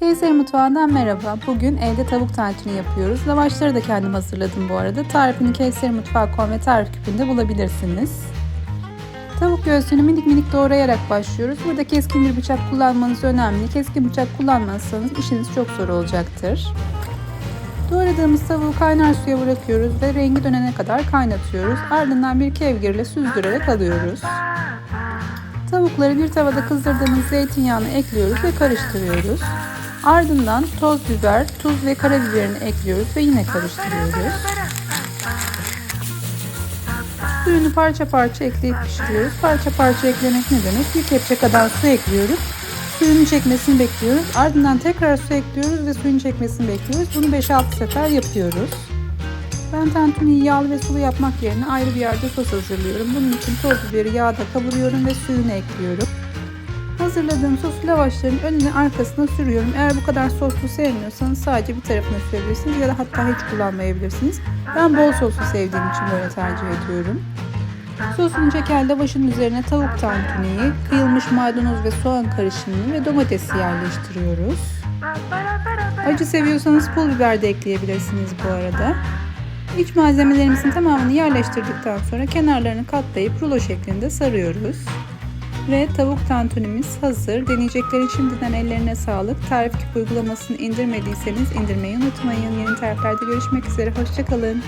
Kayseri Mutfağı'ndan merhaba. Bugün evde tavuk tantuni yapıyoruz. Lavaşları da kendim hazırladım bu arada. Tarifini Kayseri Mutfağı.com ve tarif küpünde bulabilirsiniz. Tavuk göğsünü minik minik doğrayarak başlıyoruz. Burada keskin bir bıçak kullanmanız önemli. Keskin bıçak kullanmazsanız işiniz çok zor olacaktır. Doğradığımız tavuğu kaynar suya bırakıyoruz ve rengi dönene kadar kaynatıyoruz. Ardından bir kevgirle süzdürerek alıyoruz. Tavukları bir tavada kızdırdığımız zeytinyağını ekliyoruz ve karıştırıyoruz. Ardından toz biber, tuz ve karabiberini ekliyoruz ve yine karıştırıyoruz. Suyunu parça parça ekleyip pişiriyoruz. Parça parça eklemek ne demek? Bir kepçe kadar su ekliyoruz. Suyunu çekmesini bekliyoruz. Ardından tekrar su ekliyoruz ve suyun çekmesini bekliyoruz. Bunu 5-6 sefer yapıyoruz. Ben tantuniyi yağlı ve sulu yapmak yerine ayrı bir yerde sos hazırlıyorum. Bunun için toz biberi yağda kavuruyorum ve suyunu ekliyorum. Hazırladığım sosu lavaşların önüne arkasına sürüyorum. Eğer bu kadar soslu sevmiyorsanız sadece bir tarafına sürebilirsiniz ya da hatta hiç kullanmayabilirsiniz. Ben bol soslu sevdiğim için böyle tercih ediyorum. Sosun çeker lavaşın üzerine tavuk tantuniyi, kıyılmış maydanoz ve soğan karışımını ve domatesi yerleştiriyoruz. Acı seviyorsanız pul biber de ekleyebilirsiniz bu arada. İç malzemelerimizin tamamını yerleştirdikten sonra kenarlarını katlayıp rulo şeklinde sarıyoruz. Ve tavuk tantunimiz hazır. Deneyeceklerin şimdiden ellerine sağlık. Tarif küp uygulamasını indirmediyseniz indirmeyi unutmayın. Yeni tariflerde görüşmek üzere. Hoşçakalın.